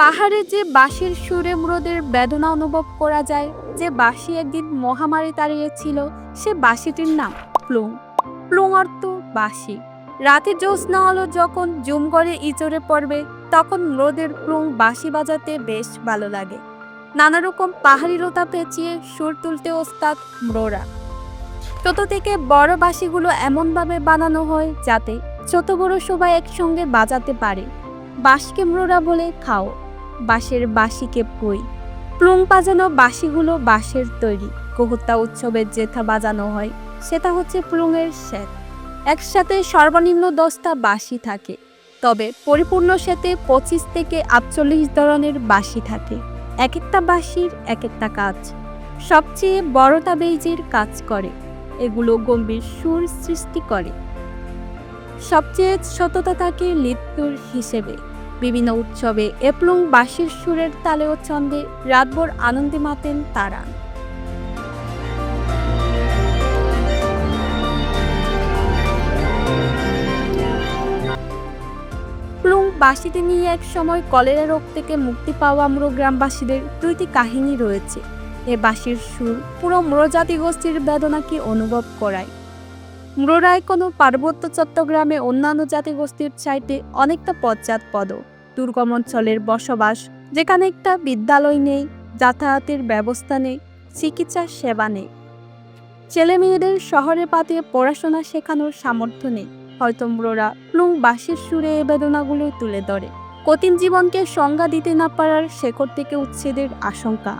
পাহাড়ে যে বাঁশির সুরে মুরদের বেদনা অনুভব করা যায়, যে বাঁশি একদিন মহামারী তাড়িয়েছিল, সে বাঁশিটির নাম প্লুং। প্লুং অর্থ বাঁশি। রাতে জ্যোৎস্না আলো যখন জুম করে ইচড়ে পড়বে, তখন মুরদের প্লুং বাঁশি বাজাতে বেশ ভালো লাগে। নানা রকম পাহাড়ি রোতা পেঁচিয়ে সুর তুলতে ওস্তাদ ম্রোরা। ছোট থেকে বড় বাঁশিগুলো এমনভাবে বানানো হয় যাতে ছোট বড় সবাই একসঙ্গে বাজাতে পারে। বাঁশকে মোরা বলে খাও। বাঁশের বাঁশিকে পই। প্লুং বাজানো বাঁশিগুলো বাঁশের তৈরি। কহুত্তা উৎসবের যেথা বাজানো হয় সেটা হচ্ছে প্লুংয়ের সেট একসাথে সর্বনিম্ন দশটা বাঁশি থাকে, তবে পরিপূর্ণ সেতে পঁচিশ থেকে আটচল্লিশ ধরনের বাঁশি থাকে। এক একটা বাঁশির এক একটা কাজ। সবচেয়ে বড়টা বেইজির কাজ করে, এগুলো গম্ভীর সুর সৃষ্টি করে। সবচেয়ে সততা থাকে লিত্যুর হিসেবে। বিভিন্ন উৎসবে এপ্লুং বাঁশির সুরের তালে ও ছন্দে রাতভর আনন্দে মাতেন তারা। প্লুং বাঁশিতে নিয়ে এক সময় কলেরা রোগ থেকে মুক্তি পাওয়া গ্রামবাসীদের দুইটি কাহিনী রয়েছে। এ বাঁশির সুর পুরো ম্রো জাতিগোষ্ঠীর বেদনাকে অনুভব করায়। ম্রোরায় কোনো পার্বত্য চট্টগ্রামে অন্যান্য জাতিগোষ্ঠীর চাইতে অনেকটা পশ্চাৎপদ দুর্গম অঞ্চলের বসবাস, যেখানে একটা বিদ্যালয় নেই, যাতায়াতের ব্যবস্থা নেই, চিকিৎসা সেবা নেই। ছেলে মেয়েদের শহরে পাঠিয়ে পড়াশোনা শেখানোর সামর্থ্য নেই। হয়তো ম্রোরা প্লুং বাঁশির সুরে এ বেদনাগুলো তুলে ধরে। কঠিন জীবনকে সংজ্ঞা দিতে না পারার শেকড় থেকে উচ্ছেদের আশঙ্কা।